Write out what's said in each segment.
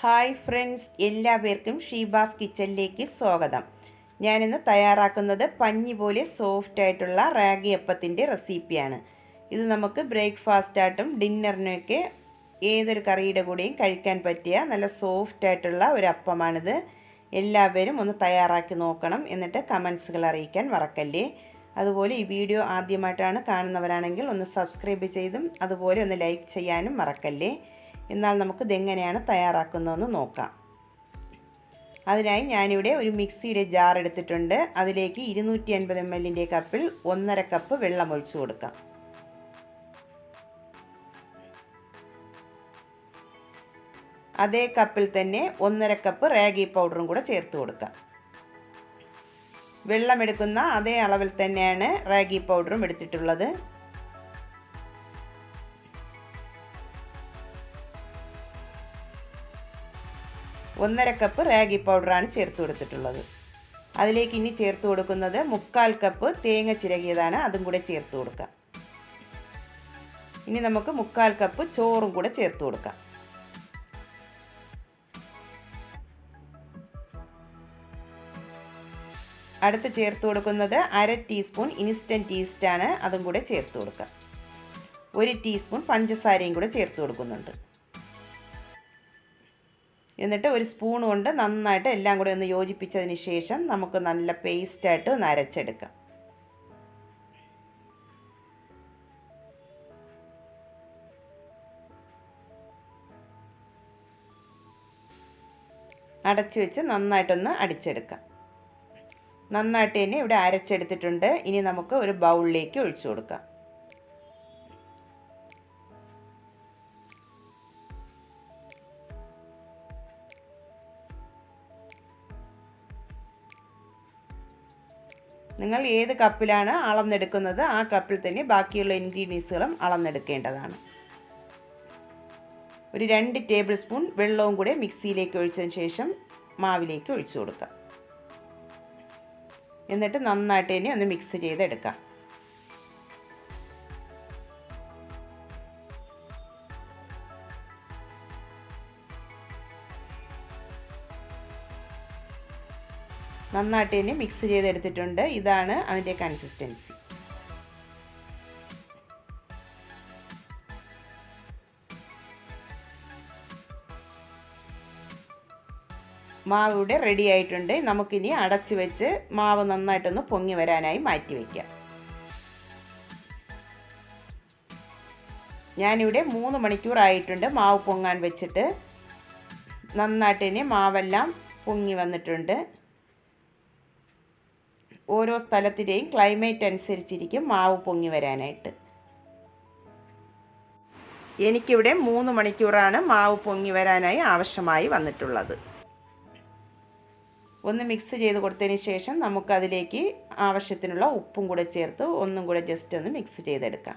Hi friends എല്ലാവർക്കും ഷീബാസ് കിച്ചണിലേക്ക് സ്വാഗതം. ഞാനിന്ന് തയ്യാറാക്കുന്നത് പഞ്ഞി പോലെ സോഫ്റ്റ് ആയിട്ടുള്ള റാഗി അപ്പത്തിന്റെ റെസിപ്പിയാണ് ഇത് നമുക്ക് ബ്രേക്ക്ഫാസ്റ്റായിട്ടും ഡിന്നറിനൊക്കെ ഏതൊരു കറിയുടെ കൂടെയും കഴിക്കാൻ പറ്റിയ നല്ല സോഫ്റ്റ് ആയിട്ടുള്ള ഒരു അപ്പമാണിത്. എല്ലാവരും ഒന്ന് തയ്യാറാക്കി നോക്കണം എന്നിട്ട് കമൻസുകൾ അറിയിക്കാൻ മറക്കല്ലേ. അതുപോലെ ഈ വീഡിയോ ആദ്യമായിട്ടാണ് കാണുന്നവരാണെങ്കിൽ ഒന്ന് സബ്സ്ക്രൈബ് ചെയ്തും അതുപോലെ ഒന്ന് ലൈക്ക് ചെയ്യാനും മറക്കല്ലേ. എന്നാൽ നമുക്ക് ഇതെങ്ങനെയാണ് തയ്യാറാക്കുന്നതെന്ന് നോക്കാം. അതിനായി ഞാനിവിടെ ഒരു മിക്സിയുടെ ജാർ എടുത്തിട്ടുണ്ട്. അതിലേക്ക് ഇരുന്നൂറ്റി അൻപത് എം എല്ലിന്റെ കപ്പിൽ ഒന്നര കപ്പ് വെള്ളം ഒഴിച്ചു കൊടുക്കാം. അതേ കപ്പിൽ തന്നെ ഒന്നര കപ്പ് റാഗി പൗഡറും കൂടെ ചേർത്ത് കൊടുക്കാം. വെള്ളം എടുക്കുന്ന അതേ അളവിൽ തന്നെയാണ് റാഗി പൗഡറും എടുത്തിട്ടുള്ളത്. ഒന്നര കപ്പ് റാഗി പൗഡറാണ് ചേർത്ത് കൊടുത്തിട്ടുള്ളത്. അതിലേക്ക് ഇനി ചേർത്ത് കൊടുക്കുന്നത് മുക്കാൽ കപ്പ് തേങ്ങ ചിരകിയതാണ് അതും കൂടെ ചേർത്ത് കൊടുക്കാം ഇനി നമുക്ക് മുക്കാൽ കപ്പ് ചോറും കൂടെ ചേർത്ത് കൊടുക്കാം. അടുത്ത് ചേർത്ത് കൊടുക്കുന്നത് അര ടീസ്പൂൺ ഇൻസ്റ്റന്റ് ഈസ്റ്റാണ് അതും കൂടെ ചേർത്ത് കൊടുക്കാം ഒരു ടീസ്പൂൺ പഞ്ചസാരയും കൂടെ ചേർത്ത് കൊടുക്കുന്നുണ്ട്. എന്നിട്ട് ഒരു സ്പൂൺ കൊണ്ട് നന്നായിട്ട് എല്ലാം കൂടി ഒന്ന് യോജിപ്പിച്ചതിന് ശേഷം നമുക്ക് നല്ല പേസ്റ്റായിട്ട് ഒന്ന് അരച്ചെടുക്കാം. അടച്ചു വെച്ച് നന്നായിട്ടൊന്ന് അടിച്ചെടുക്കാം. നന്നായിട്ട് തന്നെ ഇവിടെ അരച്ചെടുത്തിട്ടുണ്ട്. ഇനി നമുക്ക് ഒരു ബൗളിലേക്ക് ഒഴിച്ചു കൊടുക്കാം. നിങ്ങൾ ഏത് കപ്പിലാണ് അളന്നെടുക്കുന്നത്? ആ കപ്പിൽ തന്നെ ബാക്കിയുള്ള ഇൻഗ്രീഡിയൻസുകളും അളന്നെടുക്കേണ്ടതാണ്. ഒരു രണ്ട് ടേബിൾ സ്പൂൺ വെള്ളവും കൂടെ മിക്സിയിലേക്ക് ഒഴിച്ചതിന് ശേഷം മാവിലേക്ക് ഒഴിച്ചു കൊടുക്കാം എന്നിട്ട് നന്നായിട്ട് തന്നെ ഒന്ന് മിക്സ് ചെയ്തെടുക്കാം നന്നായിട്ട് തന്നെ മിക്സ് ചെയ്തെടുത്തിട്ടുണ്ട്. ഇതാണ് അതിന്റെ കൺസിസ്റ്റൻസി മാവ് ഇവിടെ റെഡി ആയിട്ടുണ്ട്. നമുക്കിനി അടച്ചു വെച്ച് മാവ് നന്നായിട്ടൊന്ന് പൊങ്ങി വരാനായി മാറ്റി വയ്ക്കാം ഞാനിവിടെ മൂന്ന് മണിക്കൂറായിട്ടുണ്ട് മാവ് പൊങ്ങാൻ വെച്ചിട്ട്. നന്നായിട്ട് തന്നെ മാവെല്ലാം പൊങ്ങി വന്നിട്ടുണ്ട്. ഓരോ സ്ഥലത്തിന്റെയും ക്ലൈമറ്റ് അനുസരിച്ചിരിക്കും മാവ് പൊങ്ങി വരാനായിട്ട്. എനിക്കിവിടെ മൂന്ന് മണിക്കൂറാണ് മാവ് പൊങ്ങി വരാനായി ആവശ്യമായി വന്നിട്ടുള്ളത്. ഒന്ന് മിക്സ് ചെയ്ത് കൊടുത്തതിന് ശേഷം നമുക്കതിലേക്ക് ആവശ്യത്തിനുള്ള ഉപ്പും കൂടെ ചേർത്ത് ഒന്നും കൂടെ ജസ്റ്റ് ഒന്ന് മിക്സ് ചെയ്തെടുക്കാം.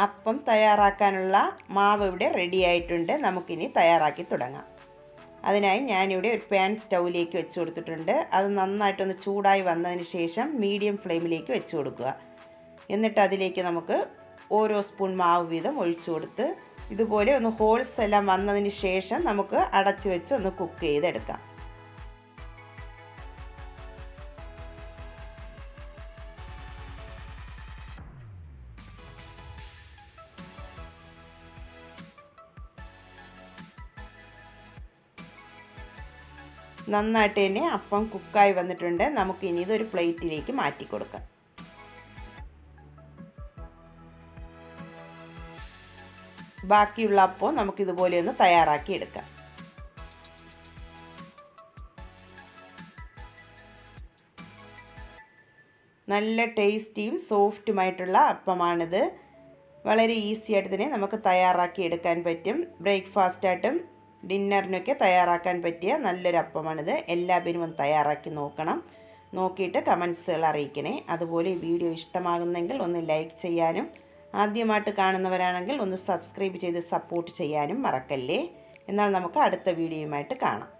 അപ്പം തയ്യാറാക്കാനുള്ള മാവ് ഇവിടെ റെഡി ആയിട്ടുണ്ട്. നമുക്കിനി തയ്യാറാക്കി തുടങ്ങാം. അതിനായി ഞാനിവിടെ ഒരു പാൻ സ്റ്റൗവിലേക്ക് വെച്ച് കൊടുത്തിട്ടുണ്ട്. അത് നന്നായിട്ടൊന്ന് ചൂടായി വന്നതിന് ശേഷം മീഡിയം ഫ്ലെയിമിലേക്ക് വെച്ച് കൊടുക്കുക. എന്നിട്ട് അതിലേക്ക് നമുക്ക് ഓരോ സ്പൂൺ മാവ് വീതം ഒഴിച്ചു കൊടുത്ത് ഇതുപോലെ ഒന്ന് ഹോൾസ് എല്ലാം വന്നതിന് ശേഷം നമുക്ക് അടച്ചു വെച്ച് ഒന്ന് കുക്ക് ചെയ്തെടുക്കാം. നന്നായിട്ട് തന്നെ അപ്പം കുക്കായി വന്നിട്ടുണ്ട്. നമുക്ക് ഇനി ഇതൊരു പ്ലേറ്റിലേക്ക് മാറ്റി കൊടുക്കാം. ബാക്കിയുള്ള അപ്പം നമുക്ക് ഇതുപോലെ ഒന്ന് തയ്യാറാക്കി എടുക്കാം. നല്ല ടേസ്റ്റിയും സോഫ്റ്റുമായിട്ടുള്ള അപ്പമാണിത്. വളരെ ഈസി ആയിട്ട് തന്നെ നമുക്ക് തയ്യാറാക്കി എടുക്കാൻ പറ്റും. ബ്രേക്ക്ഫാസ്റ്റായിട്ടും ഡിന്നറിനൊക്കെ തയ്യാറാക്കാൻ പറ്റിയ നല്ലൊരു അപ്പമാണിത് എല്ലാവരും ഒന്ന് തയ്യാറാക്കി നോക്കണം. നോക്കിയിട്ട് കമൻസുകൾ അറിയിക്കണേ. അതുപോലെ ഈ വീഡിയോ ഇഷ്ടമാകുന്നെങ്കിൽ ഒന്ന് ലൈക്ക് ചെയ്യാനും ആദ്യമായിട്ട് കാണുന്നവരാണെങ്കിൽ ഒന്ന് സബ്സ്ക്രൈബ് ചെയ്ത് സപ്പോർട്ട് ചെയ്യാനും മറക്കല്ലേ. എന്നാൽ നമുക്ക് അടുത്ത വീഡിയോയുമായിട്ട് കാണാം.